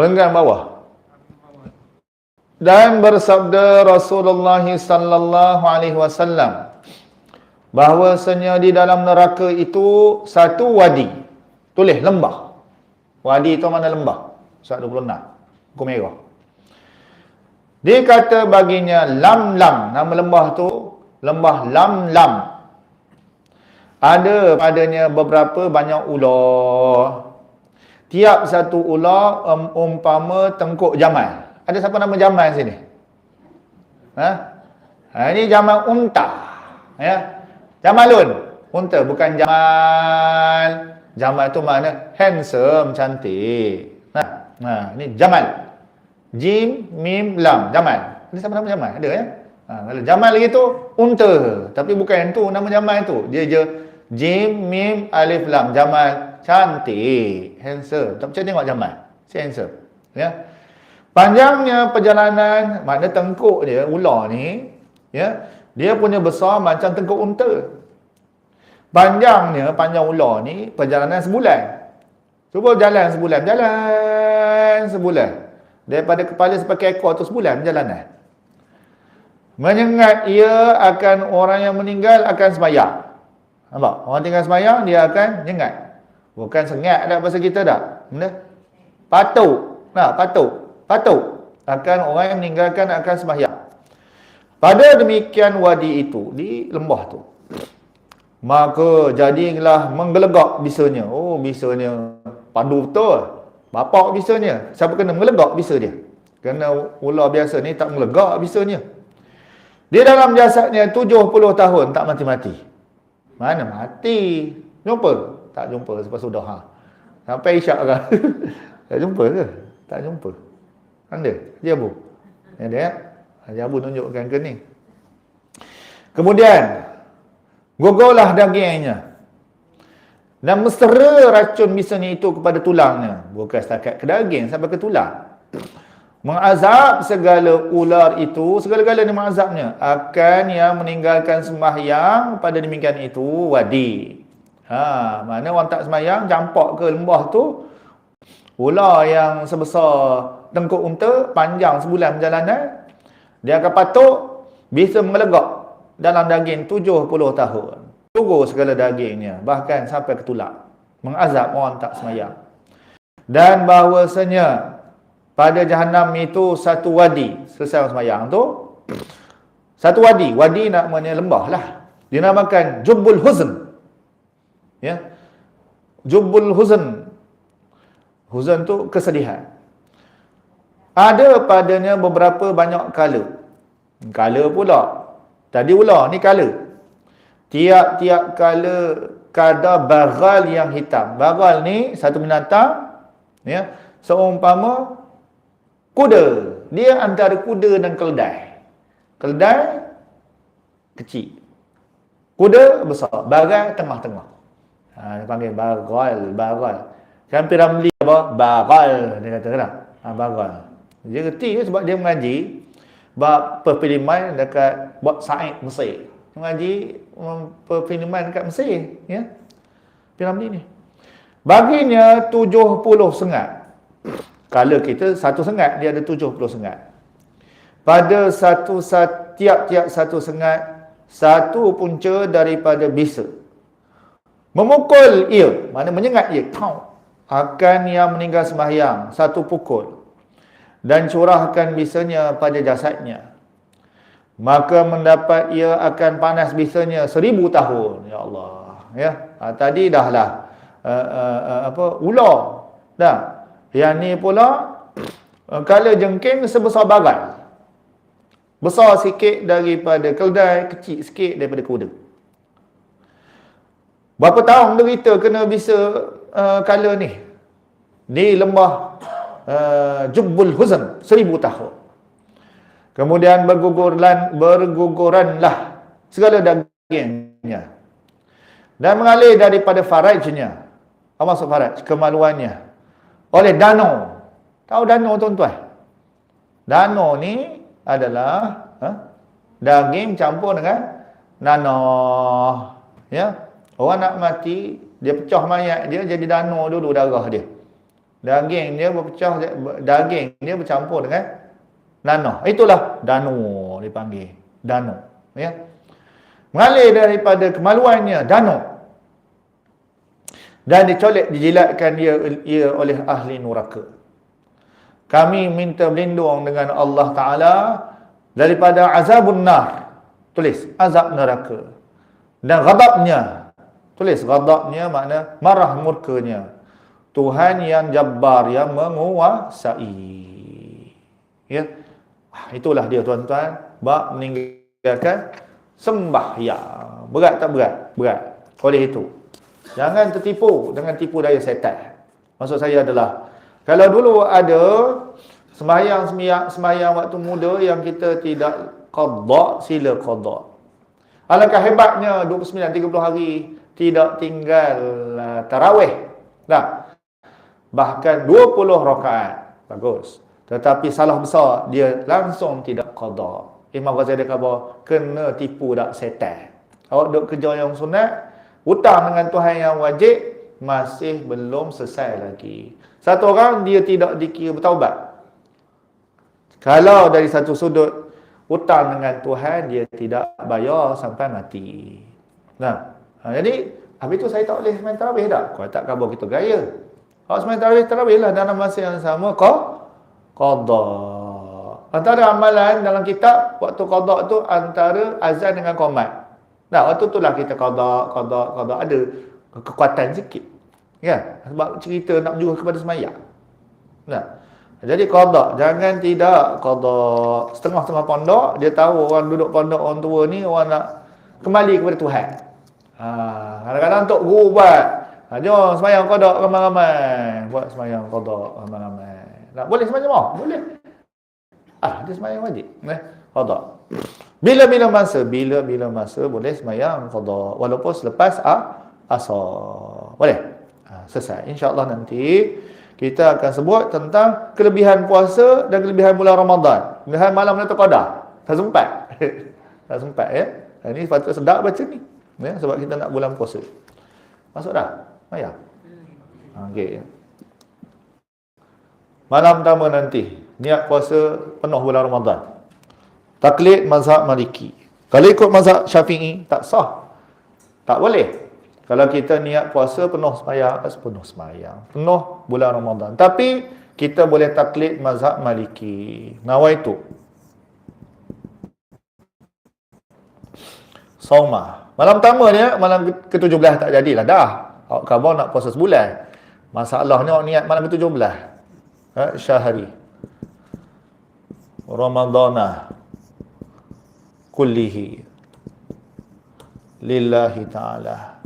Renggang bawah. Dan bersabda Rasulullah sallallahu alaihi wasallam bahwasanya di dalam neraka itu satu wadi. Tulis lembah. Wadi itu mana lembah? Surat 26. Buku merah. Dia kata baginya lam-lam. Nama lembah tu lembah lam-lam. Ada padanya beberapa banyak ular. Tiap satu ular um, umpama tengkuk jamal. Ada siapa nama jamal sini? Ha? ha ini jamal unta. Ya. Jamalun. Unta bukan jamal. Jamal tu mana? Handsome, cantik. Nah, nah ini jamal. Jim, Mim, Lam. Jamal. Ini sama nama Jamal? Ada ya? Ha, kalau Jamal lagi tu, unta. Tapi bukan tu nama Jamal tu. Dia je Jim, Mim, Alif, Lam. Jamal. Cantik. Handsome. Tak percaya tengok Jamal. Si handsome. Ya. Panjangnya perjalanan, makna tengkuk dia, ular ni, ya, dia punya besar macam tengkuk unta. Panjangnya, panjang ular ni, perjalanan sebulan. Cuba jalan sebulan. Jalan sebulan. Daripada kepala sampai ekor tu sebulan perjalanan. Menyengat ia akan orang yang meninggal akan semayang. Nampak? Orang tinggal semayang, dia akan nyengat. Bukan sengat dah bahasa kita dah. Benda? Patuk. Nah, patuk. Patuk. Akan orang yang meninggalkan akan semayang. Pada demikian wadi itu, di lembah tu. Maka jadilah menggelegak bisanya. Oh, bisanya pandu betul. Bapak bisanya. Siapa kena melegak bisa dia. Kerana ular biasa ni tak melegak bisanya. Dia dalam jasadnya 70 tahun tak mati-mati. Mana mati? Jumpa? Tak jumpa sebab sudah. Ha. Sampai isyak kan? tak jumpa ke? Tak jumpa. Anda? Dia? Ada ya? Haji Abu tunjukkan ke ni. Kemudian, gugurlah dagingnya. Dan mesra racun misalnya itu kepada tulangnya. Bukan setakat ke daging sampai ke tulang. Mengazab segala ular itu, segala-galanya mengazabnya. Akan yang meninggalkan sembahyang pada demikian itu wadi. Ha, mana orang tak sembahyang, campak ke lembah tu. Ular yang sebesar tengkuk unta, panjang sebulan perjalanan. Dia akan patuk, bisa melegak dalam daging 70 tahun. Turun segala dagingnya. Bahkan sampai ke tulang. Mengazab orang tak semayang. Dan bahawasanya pada jahanam itu satu wadi. Selesai semayang tu. Satu wadi. Wadi namanya lembah lah. Dinamakan Jubbul Huzn. Ya. Jubbul Huzn. Huzn tu kesedihan. Ada padanya beberapa banyak kala. Kala pula. Tadi ular ni kala. Tiap-tiap kala kadar bagal yang hitam. Bagal ni satu binatang ya, seumpama kuda. Dia antara kuda dan keledai. Keledai kecil. Kuda besar, bagal tengah-tengah. Ha, dia panggil bagal, bagal. Kan Piramli apa? Bagal dia kata kan? Ha, bagal. Dia kecil sebab dia mengaji bab perfilman dekat buat Said Mesir mengaji perfilman dekat Mesir ya piramid ni baginya 70 sengat kalau kita satu sengat dia ada 70 sengat. Pada satu tiap-tiap satu sengat satu punca daripada bisa. Memukul ia mana menyengat ia kau akan yang meninggal sembahyang satu pukul. Dan curahkan bisanya pada jasadnya. Maka mendapat ia akan panas bisanya seribu tahun ya Allah ya. Ha, tadi dahlah uh, uh, uh, apa ular. Dah yang ni pula uh, kala jengking sebesar bagai besar sikit daripada keldai kecil sikit daripada kuda berapa tahun derita kena bisa uh, kala ni di lembah uh, Jubbul Huzan seribu tahun Kemudian berguguran berguguranlah segala dagingnya. Dan mengalir daripada farajnya. Apa maksud faraj? Kemaluannya. Oleh danau. Tahu danau tuan-tuan? Danau ni adalah ha? daging campur dengan nanah. Ya? Orang nak mati, dia pecah mayat dia jadi danau dulu darah dia. Daging dia berpecah daging dia bercampur dengan nanah. Itulah danu dipanggil. Danu, ya. Mengalir daripada kemaluannya danu. Dan dicolek dijilatkan dia, ia oleh ahli neraka. Kami minta berlindung dengan Allah Taala daripada azabun nar. Tulis azab neraka. Dan ghadabnya Tulis ghadabnya makna marah murkanya. Tuhan yang jabbar yang menguasai. Ya. Ah, itulah dia tuan-tuan. Bab meninggalkan sembahyang. Berat tak berat? Berat. Oleh itu, jangan tertipu dengan tipu daya setan. Maksud saya adalah kalau dulu ada sembahyang sembahyang waktu muda yang kita tidak qada, sila qada. Alangkah hebatnya 29 30 hari tidak tinggal uh, tarawih. Nah, bahkan 20 rakaat. Bagus. Tetapi salah besar, dia langsung tidak qada. Imam Ghazali kata, kena tipu dak setan. Awak duk kerja yang sunat, hutang dengan Tuhan yang wajib, masih belum selesai lagi. Satu orang, dia tidak dikira bertaubat. Kalau dari satu sudut, hutang dengan Tuhan, dia tidak bayar sampai mati. Nah, Ha, jadi, habis tu saya tak boleh semain tarawih tak? Kau tak khabar kita gaya. Kalau semain tarawih, tarawih lah dalam masa yang sama, kau qadha. Antara amalan dalam kitab, waktu qadha tu antara azan dengan qomat. Nah, waktu tu lah kita qadha, qadha, qadha. Ada kekuatan sikit. Ya, sebab cerita nak menjuruh kepada semayang. Nah, jadi qadha, jangan tidak qadha setengah-setengah pondok, dia tahu orang duduk pondok orang tua ni orang nak kembali kepada Tuhan. Ha, kadang-kadang untuk guru buat. Ha, jom semayang kodok ramai-ramai. Buat semayang kodok ramai-ramai. Nak boleh semayang mau? Boleh. Ah, dia semayang wajib. Eh, kodok. Bila-bila masa? Bila-bila masa boleh semayang kodok. Walaupun selepas ah, asar. Boleh? Ha, selesai. InsyaAllah nanti kita akan sebut tentang kelebihan puasa dan kelebihan bulan Ramadan. Kelebihan malam nanti kodah. Tak sempat. tak sempat ya. Ini patut sedap baca ni ya, sebab kita nak bulan puasa masuk dah Maya ha, okay. malam pertama nanti niat puasa penuh bulan Ramadan taklid mazhab maliki. Kalau ikut mazhab syafi'i tak sah. Tak boleh. Kalau kita niat puasa penuh semayang penuh semayang. Penuh bulan Ramadan. Tapi kita boleh taklid mazhab maliki. Nawaitu saumah. Malam pertama ni, malam ke-17 tak jadilah dah. Awak khabar nak puasa sebulan. Masalahnya awak niat malam ke-17. Ha, syahri. Ramadana kullihi lillahi ta'ala.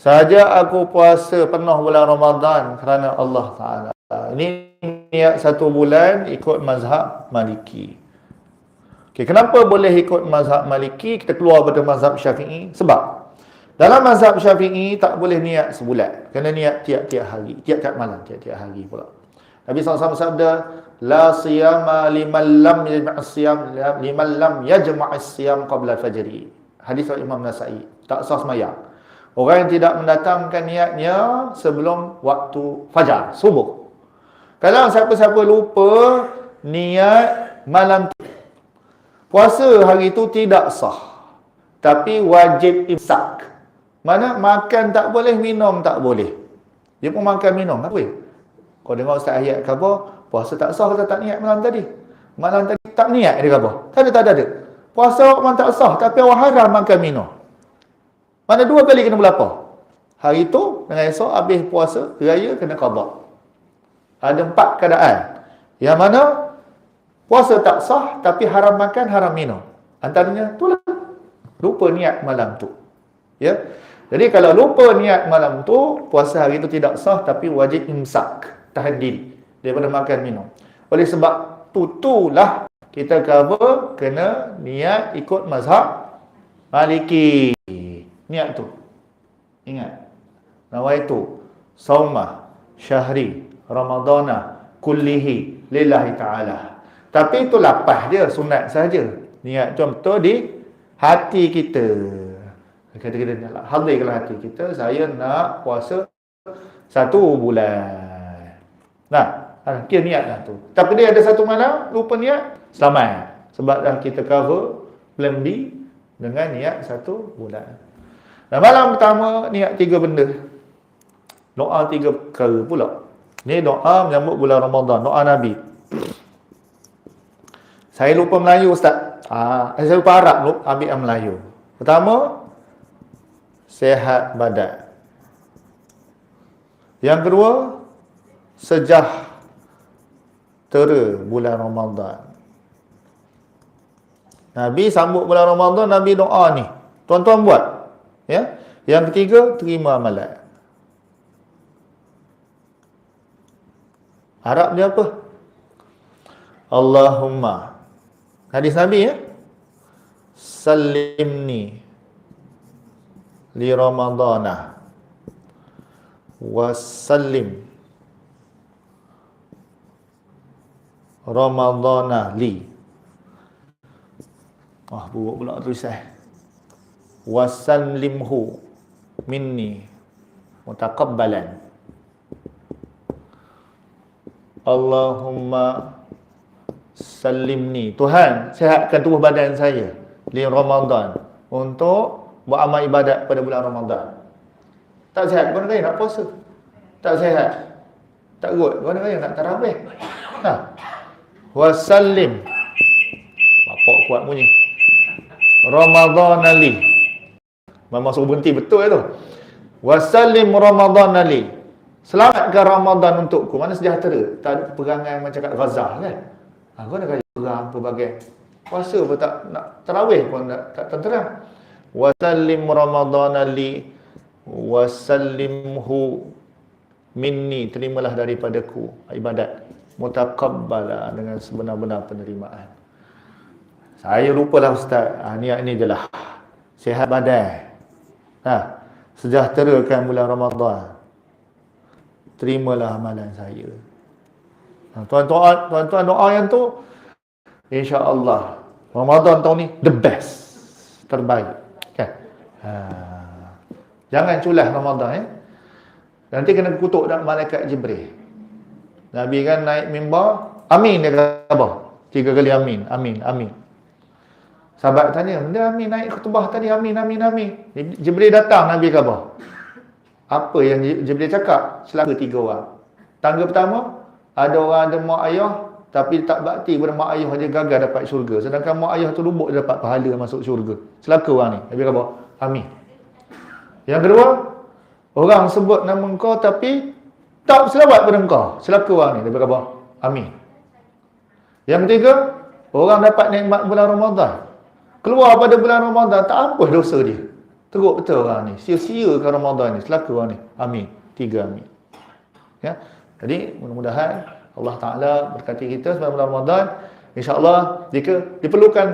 Saja aku puasa penuh bulan Ramadan kerana Allah Ta'ala. Ini niat satu bulan ikut mazhab maliki. Okay, kenapa boleh ikut mazhab maliki, kita keluar pada mazhab syafi'i? Sebab dalam mazhab syafi'i tak boleh niat sebulan. Kena niat tiap-tiap hari, tiap-tiap malam, tiap-tiap hari pula. Nabi SAW sabda, La siyama liman lam yajma'as siyam, liman lam yajma'as siyam qabla fajri. Hadis Imam Nasai. Tak sah semayang. Orang yang tidak mendatangkan niatnya sebelum waktu fajar, subuh. Kalau siapa-siapa lupa niat malam Puasa hari itu tidak sah. Tapi wajib imsak. Mana makan tak boleh, minum tak boleh. Dia pun makan minum, tak boleh. Kau dengar Ustaz ayat ke apa, puasa tak sah kata tak niat malam tadi. Malam tadi tak niat dia apa. Tak ada, tak ada. Puasa memang tak sah, tapi awak haram makan minum. Mana dua kali kena berlapa. Hari itu dengan esok habis puasa, raya kena qada. Ada empat keadaan. Yang mana Puasa tak sah tapi haram makan, haram minum. Antaranya itulah lupa niat malam tu. Ya. Jadi kalau lupa niat malam tu, puasa hari itu tidak sah tapi wajib imsak, tahan diri daripada makan minum. Oleh sebab tu itulah kita cover kena niat ikut mazhab Maliki. Niat tu. Ingat. Nama itu saumah syahri ramadana kullihi lillahi ta'ala. Tapi itu lapah dia, sunat saja. Niat tu betul di hati kita. Kata-kata hadirkanlah hati kita, saya nak puasa satu bulan. Nah, ha, kira niat dah tu. Tapi dia ada satu malam, lupa niat, selamat. Sebab dah kita cover plan B dengan niat satu bulan. Dan malam pertama, niat tiga benda. Doa tiga perkara pula. Ni doa menyambut bulan Ramadan. Doa Nabi. Saya lupa Melayu Ustaz. Ah, saya lupa Arab, ambil yang Melayu. Pertama, sehat badan. Yang kedua, sejahtera bulan Ramadan. Nabi sambut bulan Ramadan, Nabi doa ni. Tuan-tuan buat. Ya. Yang ketiga, terima amalan. Arab dia apa? Allahumma. Hadis Nabi ya. Salimni li Ramadana wasallim Ramadana li. Wah, buruk pula tulisan. Wasallimhu minni mutaqabbalan. Allahumma salimni. Tuhan, sihatkan tubuh badan saya di Ramadan untuk buat amal ibadat pada bulan Ramadan. Tak sihat, kau nak nak puasa. Tak sihat. Tak gut, kau nak nak tarawih. Ha. Wasallim. Bapak kuat bunyi. Ramadan ali. Memang suruh berhenti betul tu. Wasallim Ramadan ali. Selamatkan Ramadan untukku. Mana sejahtera? Tak ada perangai macam kat Gaza kan? Ha, kau nak kaya perang pelbagai. Puasa pun tak nak terawih pun tak, tak tenteram. Wasallim Ramadan li wasallimhu minni terimalah daripadaku ibadat mutaqabbala dengan sebenar-benar penerimaan. Saya lupalah ustaz. Ha, niat ni jelah. Sihat badan. Ha, sejahterakan bulan Ramadan terimalah amalan saya. Ha, tuan-tuan, tuan-tuan doa yang tu, insya-Allah Ramadan tahun ni the best, terbaik. Kan? Ha. Jangan culah Ramadan eh. Nanti kena kutuk dan malaikat Jibril. Nabi kan naik mimbar, amin dia kata Tiga kali amin, amin, amin. Sahabat tanya, benda amin naik khutbah tadi, amin, amin, amin. Jibril datang, Nabi kata apa yang Jibril cakap? Selaka tiga orang. Tangga pertama ada orang ada mak ayah tapi tak bakti kepada mak ayah dia gagal dapat syurga. Sedangkan mak ayah tu lubuk dia dapat pahala masuk syurga. Selaka orang ni. Nabi kata amin. Yang kedua orang sebut nama engkau tapi tak selawat pada engkau selaka orang ni Nabi kata amin yang ketiga orang dapat nikmat bulan Ramadan keluar pada bulan Ramadan tak ampuh dosa dia Teruk betul orang ni. Sia-sia ke Ramadan ni. Selaka orang ni. Amin. Tiga amin. Ya. Jadi mudah-mudahan Allah Ta'ala berkati kita sebelum bulan Ramadan. InsyaAllah jika diperlukan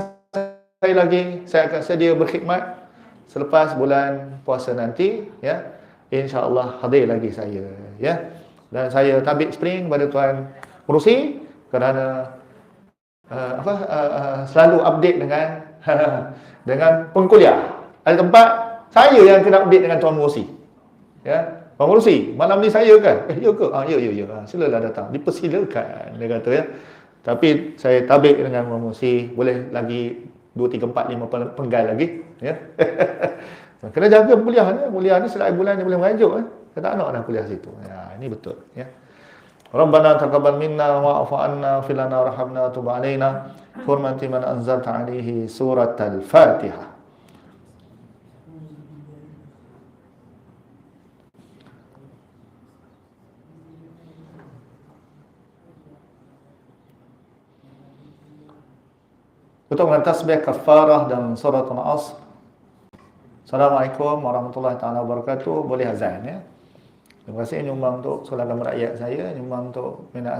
saya lagi, saya akan sedia berkhidmat selepas bulan puasa nanti. Ya. InsyaAllah hadir lagi saya. Ya. Dan saya tabik spring kepada Tuan Merusi kerana uh, apa, uh, uh, selalu update dengan dengan pengkuliah. Ada tempat saya yang kena update dengan Tuan Murusi. Ya. Tuan Murusi, malam ni saya kan? Eh, ya ke? Ah, ya, ya, ya. Ha, silalah datang. Dipersilakan, dia kata ya. Tapi saya tabik dengan Tuan Murusi, boleh lagi 2, 3, 4, 5 penggal lagi. Ya. Kena jaga kuliah ni. Kuliah ni selagi bulan dia boleh mengajuk. Eh. Kita tak nak dah kuliah situ. Ya, ini betul. Ya. Rabbana taqabbal minna wa'fu anna filana rahamna tub alaina hurmati man anzalta alaihi surat al-Fatihah. Betul dengan tasbih kafarah dan surat al-asr. Assalamualaikum warahmatullahi taala wabarakatuh. Boleh azan ya. Terima kasih nyumbang untuk solat rakyat saya, nyumbang untuk minat